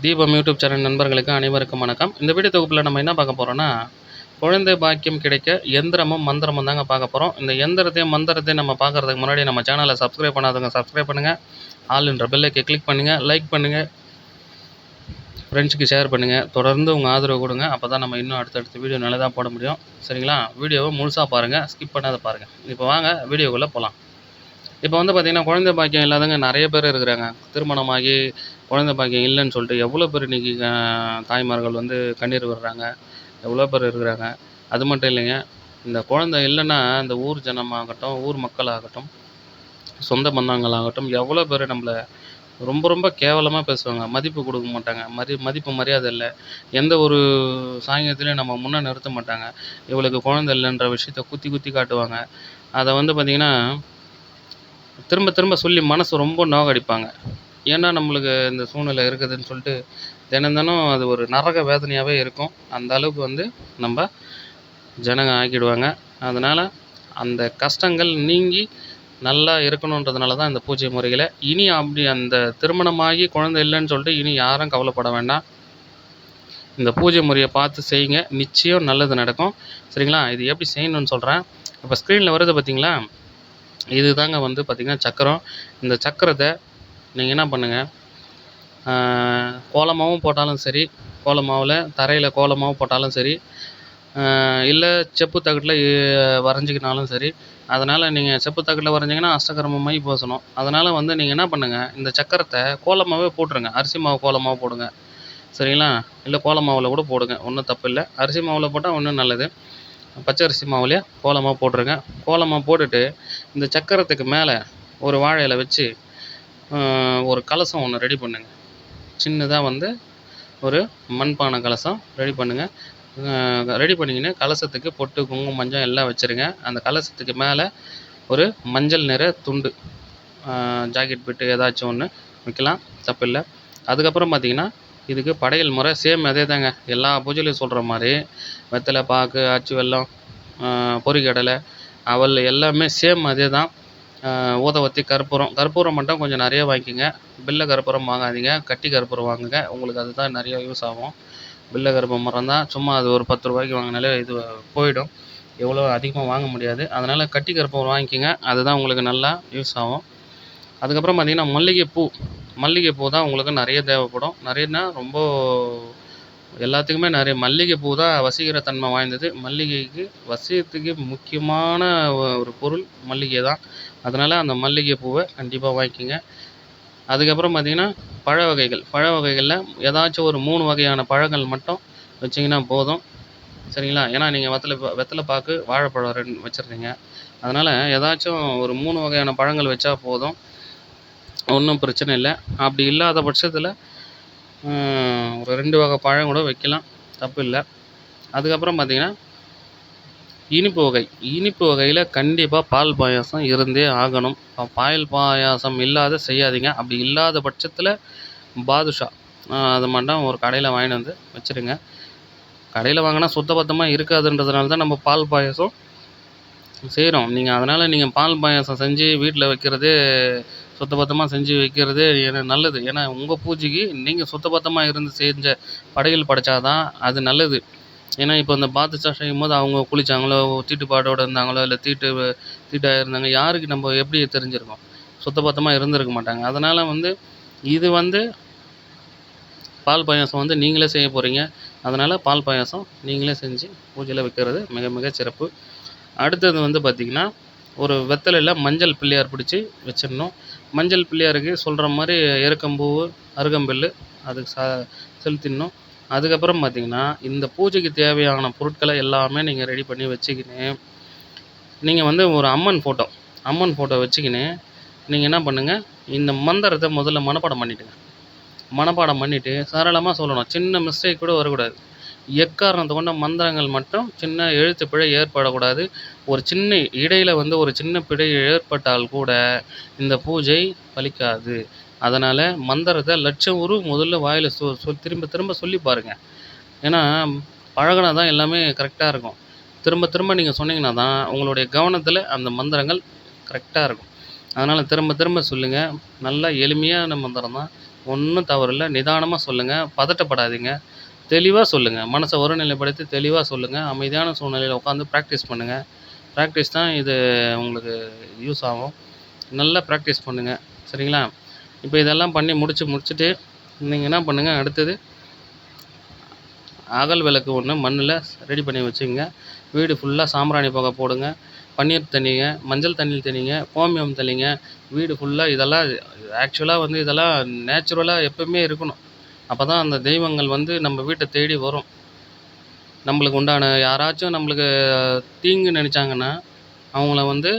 தீபம் YouTube channel நண்பர்களுக்கு அனைவருக்கும் வணக்கம். இந்த வீடியோ தொகுப்பில் நம்ம என்ன பார்க்க போகிறோன்னா குழந்தை பாக்கியம் கிடைக்க எந்திரமும் மந்திரமும் தாங்க பார்க்க போகிறோம் இந்த எந்திரத்தையும் மந்திரத்தையும் நம்ம பார்க்குறதுக்கு முன்னாடி நம்ம சேனலை சப்ஸ்கிரைப் பண்ணாதவங்க சப்ஸ்கிரைப் பண்ணுங்கள் ஆல்ன்ற பெல்லைக்கு கிளிக் பண்ணுங்கள் லைக் பண்ணுங்கள் ஃப்ரெண்ட்ஸுக்கு ஷேர் பண்ணுங்கள் தொடர்ந்து உங்கள் ஆதரவு கொடுங்க. அப்போ தான் நம்ம இன்னும் அடுத்தடுத்த வீடியோ நல்லதாக போட முடியும். சரிங்களா? வீடியோவை முழுசாக பாருங்கள் ஸ்கிப் பண்ணாத பாருங்கள் இப்போ வாங்க வீடியோக்குள்ளே போகலாம் இப்போ வந்து பார்த்திங்கன்னா குழந்தை பாக்கியம் இல்லாதவங்க நிறைய பேர் இருக்கிறாங்க. திருமணமாகி குழந்த பாக்கியம் இல்லைன்னு சொல்லிட்டு எவ்வளோ பேர் இன்றைக்கி தாய்மார்கள் வந்து கண்ணீர் விடுறாங்க. எவ்வளோ பேர் இருக்கிறாங்க. அது மட்டும் இல்லைங்க இந்த குழந்த இல்லைன்னா இந்த ஊர் ஜனமாகட்டும் ஊர் மக்களாகட்டும் சொந்த பந்தங்களாகட்டும் எவ்வளோ பேர் நம்மளை ரொம்ப ரொம்ப கேவலமாக பேசுவாங்க. மதிப்பு கொடுக்க மாட்டாங்க. மதி மதிப்பு மரியாதை இல்லை. எந்த ஒரு சாங்கியத்துலேயும் நம்ம முன்னே நிறுத்த மாட்டாங்க. இவளுக்கு குழந்தை இல்லைன்ற விஷயத்த குத்தி குத்தி காட்டுவாங்க. அதை வந்து பார்த்திங்கன்னா திரும்ப திரும்ப சொல்லி மனசு ரொம்ப நோகடிப்பாங்க. ஏன்னா நம்மளுக்கு இந்த சூழ்நிலை இருக்குதுன்னு சொல்லிட்டு தினம் தினம் அது ஒரு நரக வேதனையாகவே இருக்கும். அந்த அளவுக்கு வந்து நம்ம ஜனங்க ஆக்கிடுவாங்க. அதனால் அந்த கஷ்டங்கள் நீங்கி நல்லா இருக்கணுன்றதுனால தான் இந்த பூஜை முறைகளை இனி அப்படி அந்த திருமணமாகி குழந்தை இல்லைன்னு சொல்லிட்டு இனி யாரும் கவலைப்பட வேண்டாம். இந்த பூஜை முறையை பார்த்து செய்யுங்க. நிச்சயம் நல்லது நடக்கும். சரிங்களா? இது எப்படி செய்யணும்னு சொல்கிறேன் இப்போ ஸ்க்ரீனில் வருது பார்த்தீங்களா இது தாங்க வந்து பார்த்திங்கன்னா சக்கரம். இந்த சக்கரத்தை நீங்கள் என்ன பண்ணுங்கள் கோலமாவும் போட்டாலும் சரி கோலமாவில் தரையில் கோலமாவும் போட்டாலும் சரி இல்லை செப்பு தகட்டில் வரைஞ்சிக்கினாலும் சரி அதனால் நீங்கள் செப்பு தகட்டில் வரைஞ்சிங்கன்னா அஷ்டகர்ம மை பூசணும். அதனால் வந்து நீங்கள் என்ன பண்ணுங்கள் இந்த சக்கரத்தை கோலமாகவே போட்டுருங்க. அரிசி மாவு கோலமாக போடுங்க. சரிங்களா? இல்லை கோல மாவில் கூட போடுங்க ஒன்றும் தப்பு இல்லை அரிசி மாவில் போட்டால் இன்னும் நல்லது. பச்சரிசி மாவுலேயே கோலமாக போட்டுருங்க. கோலமாக போட்டுட்டு இந்த சக்கரத்துக்கு மேலே ஒரு வாழை இலை வச்சு ஒரு கலசம் ஒன்று ரெடி பண்ணுங்கள் சின்னதாக வந்து ஒரு மண்பானை கலசம் ரெடி பண்ணுங்கள் ரெடி பண்ணிக்கின்னு கலசத்துக்கு பொட்டு குங்குமம் மஞ்சள் எல்லாம் வச்சுருங்க. அந்த கலசத்துக்கு மேலே ஒரு மஞ்சள் நிற துண்டு ஜாக்கெட் பிட்டு ஏதாச்சும் ஒன்று வைக்கலாம். தப்பில்லை அதுக்கப்புறம் பார்த்தீங்கன்னா இதுக்கு படையல் முறை சேம் அதே தாங்க. எல்லா பூஜையிலையும் சொல்கிற மாதிரி வெத்தலை பாக்கு அச்சு வெல்லம் பொறிக்கடலை அவல் எல்லாமே சேம் அதே தான். ஊதுபத்தி கற்பூரம். கற்பூரம் மட்டும் கொஞ்சம் நிறைய வாங்கிக்கோங்க. பில்லை கற்பூரம் வாங்காதீங்க. கட்டி கற்பூரம் வாங்குங்க. உங்களுக்கு அதுதான் நிறைய யூஸ் ஆகும். பில்லை கற்பூரம் மரம் தான். சும்மா அது ஒரு பத்து ரூபாய்க்கு வாங்கினாலே இது போயிடும். எவ்வளோ அதிகமாக வாங்க முடியாது. அதனால் கட்டி கற்பூரம் வாங்கிக்கோங்க. அதுதான் உங்களுக்கு நல்லா யூஸ் ஆகும். அதுக்கப்புறம் பார்த்திங்கன்னா மல்லிகைப்பூ. மல்லிகைப்பூ தான் உங்களுக்கு நிறைய தேவைப்படும். நிறையன்னா ரொம்ப எல்லாத்துக்குமே நிறைய மல்லிகைப்பூ தான் வசீகர தன்மை வாய்ந்தது. மல்லிகைக்கு வசியத்துக்கு முக்கியமான ஒரு பொருள் மல்லிகை தான். அதனால் அந்த மல்லிகை பூவை கண்டிப்பாக வாங்கிக்கோங்க. அதுக்கப்புறம் பார்த்திங்கன்னா பழ வகைகள். பழ வகைகளில் ஏதாச்சும் ஒரு மூணு வகையான பழங்கள் மட்டும் வச்சிங்கன்னா போதும். சரிங்களா? ஏன்னா நீங்கள் வெத்தலை வெத்தலை பாக்கு வாழைப்பழம் ரெண்டு வச்சுருந்தீங்க அதனால் ஏதாச்சும் ஒரு மூணு வகையான பழங்கள் வச்சா போதும். ஒன்றும் பிரச்சனை இல்லை. அப்படி இல்லாத பட்சத்தில் ஒரு ரெண்டு வகை பழம் கூட வைக்கலாம். தப்பு இல்லை. அதுக்கப்புறம் பார்த்திங்கன்னா இனிப்பு வகை. இனிப்பு வகையில் கண்டிப்பாக பால் பாயாசம் இருந்தே ஆகணும். பால் பாயாசம் இல்லாத செய்யாதீங்க. அப்படி இல்லாத பட்சத்தில் பாதுஷா. அது மட்டும் ஒரு கடையில் வாங்கிட்டு வந்து வச்சுருங்க. கடையில் வாங்கினா சுத்தபத்தமாக இருக்காதுன்றதுனால தான் நம்ம பால் பாயாசம் செய்கிறோம் நீங்கள் அதனால் நீங்கள் பால் பாயாசம் செஞ்சு வீட்டில் வைக்கிறதே சுத்தபத்தமாக செஞ்சு வைக்கிறது எனக்கு நல்லது. ஏன்னா உங்கள் பூஜைக்கு நீங்கள் சுத்தபத்தமாக இருந்து செஞ்ச படையல் படைச்சா தான் அது நல்லது. ஏன்னா இப்போ இந்த பாதுஷா செய்யும் போது அவங்க குளிச்சாங்களோ தீட்டுப்பாடோடு இருந்தாங்களோ இல்லை தீட்டு தீட்டாக இருந்தாங்க யாருக்கு நம்ம எப்படி தெரிஞ்சிருக்கோம்? சுத்தபத்தமாக இருந்திருக்க மாட்டாங்க. அதனால் வந்து இது வந்து பால் பாயாசம் வந்து நீங்களே செய்ய போகிறீங்க அதனால் பால் பாயாசம் நீங்களே செஞ்சு பூஜையில் வைக்கிறது மிக மிக சிறப்பு. அடுத்தது வந்து பார்த்திங்கன்னா ஒரு வெத்தலையில் மஞ்சள் பிள்ளையார் பிடிச்சி வச்சிடணும். மஞ்சள் பிள்ளையாருக்கு சொல்கிற மாதிரி எருக்கம்பூ அருகம்புல் அதுக்கு சா செலுத்திடணும். அதுக்கப்புறம் பார்த்திங்கன்னா இந்த பூஜைக்கு தேவையான பொருட்களை எல்லாமே நீங்கள் ரெடி பண்ணி வச்சுக்கின்னு நீங்கள் வந்து ஒரு அம்மன் ஃபோட்டோ அம்மன் ஃபோட்டோ வச்சுக்கின்னு நீங்கள் என்ன பண்ணுங்கள் இந்த மந்திரத்தை முதல்ல மனப்பாடம் பண்ணிவிடுங்க மனப்பாடம் பண்ணிவிட்டு சரளமாக சொல்லணும். சின்ன மிஸ்டேக் கூட வரக்கூடாது. எக்காரணத்தை கொண்ட மந்திரங்கள் மட்டும் சின்ன எழுத்து பிழை ஏற்படக்கூடாது. ஒரு சின்ன இடையில் வந்து ஒரு சின்ன பிழை ஏற்பட்டால் கூட இந்த பூஜை பலிக்காது. அதனால் மந்திரத்தை லட்சம் உரு முதல்ல வாயில் சொ சொ திரும்ப திரும்ப சொல்லி பாருங்கள் ஏன்னா பழகினா தான் எல்லாமே கரெக்டாக இருக்கும். திரும்ப திரும்ப நீங்கள் சொன்னீங்கன்னா தான் உங்களுடைய கவனத்தில் அந்த மந்திரங்கள் கரெக்டாக இருக்கும். அதனால் திரும்ப திரும்ப சொல்லுங்கள் நல்லா எளிமையான மந்திரம் தான். ஒன்றும் தவறில்லை. நிதானமாக சொல்லுங்கள் பதட்டப்படாதீங்க. தெளிவாக சொல்லுங்கள் மனசை ஒருநிலைப்படுத்தி தெளிவாக சொல்லுங்கள் அமைதியான சூழ்நிலையில் உட்காந்து ப்ராக்டிஸ் பண்ணுங்கள் ப்ராக்டிஸ் தான் இது உங்களுக்கு யூஸ் ஆகும். நல்லா ப்ராக்டிஸ் பண்ணுங்கள் சரிங்களா? இப்போ இதெல்லாம் பண்ணி முடிச்சு முடிச்சுட்டு நீங்கள் என்ன பண்ணுங்கள் அடுத்தது அகல் விளக்கு ஒன்று மண்ணில் ரெடி பண்ணி வச்சுங்க வீடு ஃபுல்லாக சாம்பிராணி புகை போடுங்க. பன்னீர் தண்ணிங்க மஞ்சள் தண்ணி தண்ணிங்க கோமியம் தண்ணிங்க வீடு ஃபுல்லாக இதெல்லாம் ஆக்சுவலாக வந்து இதெல்லாம் நேச்சுரலாக எப்பவுமே இருக்கணும். அப்போ தான் அந்த தெய்வங்கள் வந்து நம்ம வீட்டை தேடி வரும். நம்மளுக்கு உண்டான யாராச்சும் நம்மளுக்கு தீங்கு நினச்சாங்கன்னா அவங்கள வந்து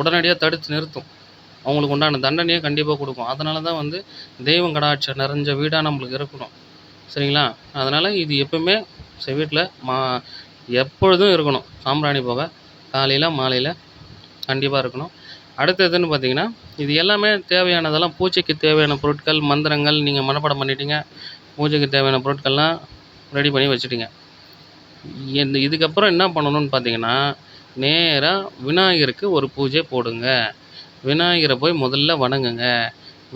உடனடியாக தடுத்து நிறுத்தும். அவங்களுக்கு உண்டான தண்டனையை கண்டிப்பாக கொடுக்கும். அதனால தான் வந்து தெய்வம் கடாட்சம் நிறைஞ்ச வீடாக நம்மளுக்கு இருக்கணும். சரிங்களா? அதனால் இது எப்பவுமே சரி வீட்டில் மா எப்பொழுதும் இருக்கணும். சாம்பிராணி போக காலையில் மாலையில் கண்டிப்பாக இருக்கணும். அடுத்ததுன்னு பார்த்தீங்கன்னா இது எல்லாமே தேவையானதெல்லாம் பூஜைக்கு தேவையான பொருட்கள் மந்திரங்கள் நீங்கள் மனப்பாடம் பண்ணிட்டீங்க பூஜைக்கு தேவையான பொருட்கள்லாம் ரெடி பண்ணி வச்சுட்டீங்க. இந்த இதுக்கப்புறம் என்ன பண்ணணும்னு பார்த்தீங்கன்னா நேராக விநாயகருக்கு ஒரு பூஜை போடுங்க. விநாயகரை போய் முதல்ல வணங்குங்க.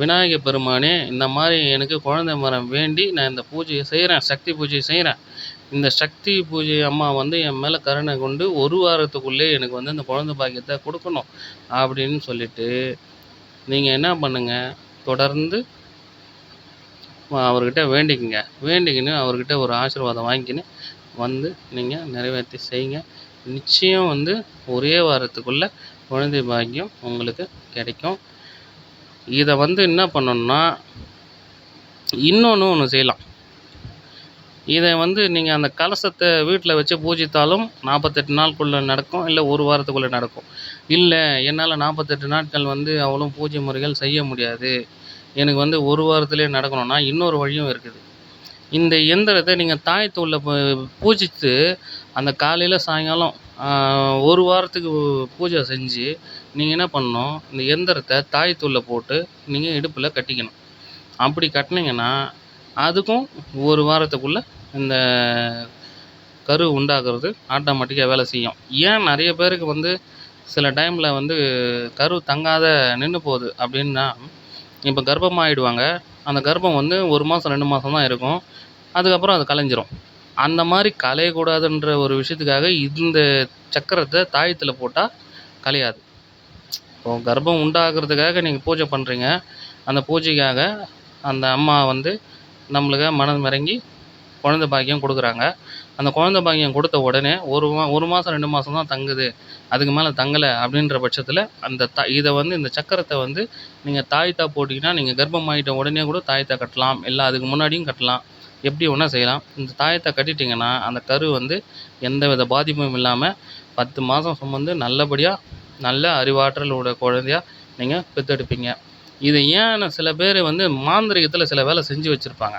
விநாயகர் பெருமானே இந்த மாதிரி எனக்கு குழந்தை மரம் வேண்டி நான் இந்த பூஜையை செய்கிறேன் சக்தி பூஜையை செய்கிறேன் இந்த சக்தி பூஜை அம்மா வந்து என் மேலே கருணை கொண்டு ஒரு வாரத்துக்குள்ளே எனக்கு வந்து இந்த குழந்தை பாக்கியத்தை கொடுக்கணும் அப்படின்னு சொல்லிட்டு நீங்கள் என்ன பண்ணுங்கள் தொடர்ந்து அவர்கிட்ட வேண்டிக்கங்க. வேண்டிக்கின்னு அவர்கிட்ட ஒரு ஆசீர்வாதம் வாங்கிக்கின்னு வந்து நீங்கள் நிறைவேற்றி செய்யுங்க. நிச்சயம் வந்து ஒரே வாரத்துக்குள்ளே குழந்தை பாக்கியம் உங்களுக்கு கிடைக்கும். இதை வந்து என்ன பண்ணணும்னா இன்னொன்று ஒன்று செய்யலாம். இதை வந்து நீங்கள் அந்த கலசத்தை வீட்டில் வச்சு பூஜித்தாலும் நாற்பத்தெட்டு நாளுக்குள்ளே நடக்கும் இல்லை ஒரு வாரத்துக்குள்ளே நடக்கும். இல்லை என்னால் நாற்பத்தெட்டு நாட்கள் வந்து அவ்வளோ பூஜை முறைகள் செய்ய முடியாது. எனக்கு வந்து ஒரு வாரத்துலேயே நடக்கணும்னா இன்னொரு வழியும் இருக்குது. இந்த எந்திரத்தை நீங்கள் தாயத்தூளில் பூஜித்து அந்த காலையில் சாயங்காலம் ஒரு வாரத்துக்கு பூஜை செஞ்சு நீங்கள் என்ன பண்ணணும்? இந்த எந்திரத்தை தாயத்தூளில் போட்டு நீங்கள் இடுப்பில் கட்டிக்கணும். அப்படி கட்டினீங்கன்னா அதுக்கும் ஒரு வாரத்துக்குள்ளே இந்த கரு உண்டாகிறது ஆட்டோமேட்டிக்காக வேலை செய்யும். ஏன் நிறைய பேருக்கு வந்து சில டைமில் வந்து கரு தங்காத நின்று போகுது அப்படின்னா இப்போ கர்ப்பமாகிடுவாங்க அந்த கர்ப்பம் வந்து ஒரு மாதம் ரெண்டு மாதம் தான் இருக்கும். அதுக்கப்புறம் அது கலைஞ்சிரும். அந்த மாதிரி கலையக்கூடாதுன்ற ஒரு விஷயத்துக்காக இந்த சக்கரத்தை தாயத்தில் போட்டால் கலையாது இப்போது கர்ப்பம் உண்டாகிறதுக்காக நீங்கள் பூஜை பண்ணுறீங்க அந்த பூஜைக்காக அந்த அம்மா வந்து நம்மளுக்கு மனம் இறங்கி குழந்த பாக்கியம் கொடுக்குறாங்க. அந்த குழந்த பாக்கியம் கொடுத்த உடனே ஒரு மா ஒரு மாதம் ரெண்டு மாதம் தான் தங்குது. அதுக்கு மேலே தங்கலை அப்படின்ற பட்சத்தில் அந்த த இதை வந்து இந்த சக்கரத்தை வந்து நீங்கள் தாயத்தா போட்டிங்கன்னா நீங்கள் கர்ப்பமாயிட்ட உடனே கூட தாயத்தை கட்டலாம். இல்லை அதுக்கு முன்னாடியும் கட்டலாம். எப்படி வேணால் செய்யலாம். இந்த தாயத்தை கட்டிட்டிங்கன்னா அந்த கரு வந்து எந்த வித பாதிப்பும் இல்லாமல் பத்து மாதம் சுமந்து நல்லபடியாக நல்ல அறிவாற்றல் உடைய நீங்கள் பெற்றெடுப்பீங்க. இது ஏன் சில பேர் வந்து மாந்திரிகத்தில் சில வேலை செஞ்சு வச்சுருப்பாங்க.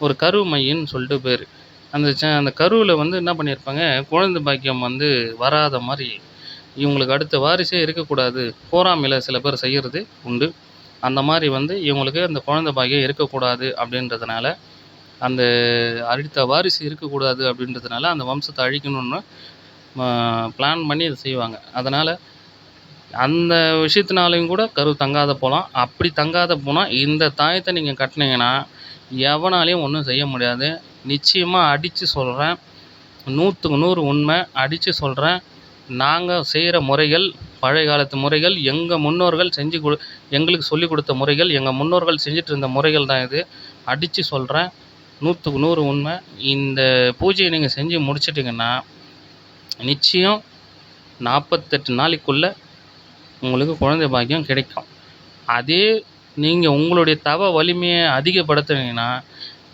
ஒரு கரு மையின்னு சொல்லிட்டு பேர். அந்த ச அந்த கருவில் வந்து என்ன பண்ணியிருப்பாங்க குழந்தை பாக்கியம் வந்து வராத மாதிரி இவங்களுக்கு அடுத்த வாரிசே இருக்கக்கூடாது பொறாமையில் சில பேர் செய்கிறது உண்டு. அந்த மாதிரி வந்து இவங்களுக்கு அந்த குழந்தை பாக்கியம் இருக்கக்கூடாது அப்படின்றதுனால அந்த அடுத்த வாரிசு இருக்கக்கூடாது அப்படின்றதுனால அந்த வம்சத்தை அழிக்கணும்னு பிளான் பண்ணி இதை செய்வாங்க. அதனால் அந்த விஷயத்தினாலையும் கூட கரு தங்காத போகலாம் அப்படி தங்காத போனால் இந்த தாயத்தை நீங்கள் கட்டினீங்கன்னா எவனாலையும் ஒன்றும் செய்ய முடியாது. நிச்சயமாக அடித்து சொல்கிறேன் நூற்றுக்கு நூறு உண்மை அடித்து சொல்கிறேன் நாங்கள் செய்கிற முறைகள் பழைய காலத்து முறைகள் எங்கள் முன்னோர்கள் செஞ்சு கொடு எங்களுக்கு சொல்லிக் கொடுத்த முறைகள் எங்கள் முன்னோர்கள் செஞ்சுட்டு இருந்த முறைகள் தான் இது. அடித்து சொல்கிறேன் நூற்றுக்கு நூறு உண்மை. இந்த பூஜையை நீங்கள் செஞ்சு முடிச்சிட்டிங்கன்னா நிச்சயம் நாற்பத்தெட்டு நாளைக்குள்ளே உங்களுக்கு குழந்தை பாக்கியம் கிடைக்கும். அதே நீங்கள் உங்களுடைய தவ வலிமையை அதிகப்படுத்துனீங்கன்னா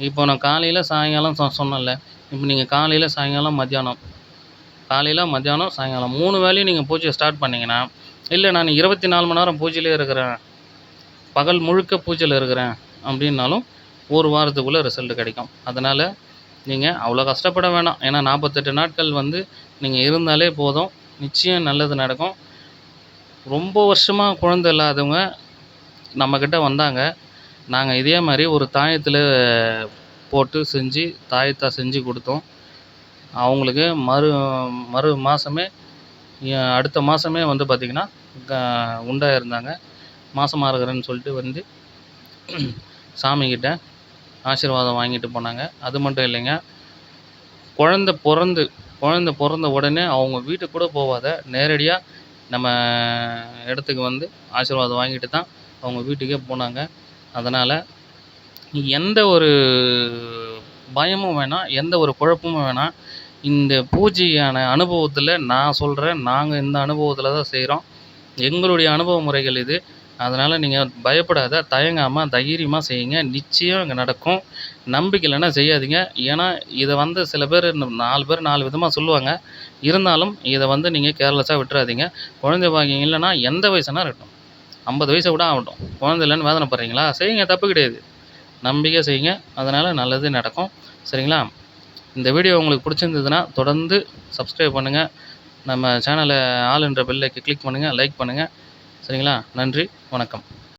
இப்போ நான் காலையில் சாயங்காலம் சொ சொன்னேன்ல இப்போ நீங்கள் காலையில் சாயங்காலம் மத்தியானம். காலையில் மத்தியானம் சாயங்காலம். மூணு வேளையும் நீங்கள் பூஜையை ஸ்டார்ட் பண்ணிங்கன்னா இல்லை நான் இருபத்தி நாலு மணி நேரம் பூஜையிலே இருக்கிறேன் பகல் முழுக்க பூஜையில் இருக்கிறேன் அப்படின்னாலும் ஒரு வாரத்துக்குள்ளே ரிசல்ட் கிடைக்கும். அதனால் நீங்கள் அவ்வளோ கஷ்டப்பட வேணாம். ஏன்னா நாற்பத்தெட்டு நாட்கள் வந்து நீங்கள் இருந்தாலே போதும். நிச்சயம் நல்லது நடக்கும். ரொம்ப வருஷமாக குழந்த இல்லாதவங்க நம்மக்கிட்ட வந்தாங்க. நாங்கள் இதே மாதிரி ஒரு தாயத்தில் போட்டு செஞ்சு தாயத்தை செஞ்சு கொடுத்தோம். அவங்களுக்கு மறு மறு மாதமே அடுத்த மாதமே வந்து பார்த்திங்கன்னா உண்டாக இருந்தாங்க. மாதமா இருக்கிறேன்னு சொல்லிட்டு வந்து சாமிக்கிட்ட ஆசீர்வாதம் வாங்கிட்டு போனாங்க. அது மட்டும் இல்லைங்க குழந்த பிறந்து குழந்த பிறந்த உடனே அவங்க வீட்டுக்கு கூட போகாத நேரடியாக நம்ம இடத்துக்கு வந்து ஆசீர்வாதம் வாங்கிட்டு தான் அவங்க வீட்டுக்கே போனாங்க. அதனால் எந்த ஒரு பயமும் வேணாம் எந்த ஒரு குழப்பமும் வேணாம் இந்த பூஜையான அனுபவத்தில் நான் சொல்கிறேன் நாங்கள் இந்த அனுபவத்தில் தான் செய்கிறோம் எங்களுடைய அனுபவ முறைகள் இது. அதனால் நீங்கள் பயப்படாத தயங்காமல் தைரியமாக செய்யுங்க. நிச்சயம் இங்கே நடக்கும். நம்பிக்கை இல்லைன்னா செய்யாதீங்க. ஏன்னா இதை வந்து சில பேர் நாலு பேர் நாலு விதமாக சொல்லுவாங்க. இருந்தாலும் இதை வந்து நீங்கள் கேர்லெஸ்ஸாக விட்டுறாதீங்க. குழந்தை பாக்கியம் இல்லைன்னா எந்த வயசுனா இருக்கட்டும். ஐம்பது வயசை கூட ஆகட்டும். குழந்தை இல்லைன்னு வேதனை படுறீங்களா? செய்யுங்க தப்பு கிடையாது. நம்பிக்கையாக செய்யுங்க. அதனால் நல்லது நடக்கும். சரிங்களா? இந்த வீடியோ உங்களுக்கு பிடிச்சிருந்ததுன்னா தொடர்ந்து சப்ஸ்கிரைப் பண்ணுங்கள் நம்ம சேனலை ஆல் என்ற பெல்லைக்கு கிளிக் பண்ணுங்கள் லைக் பண்ணுங்கள் சரிங்களா? நன்றி வணக்கம்.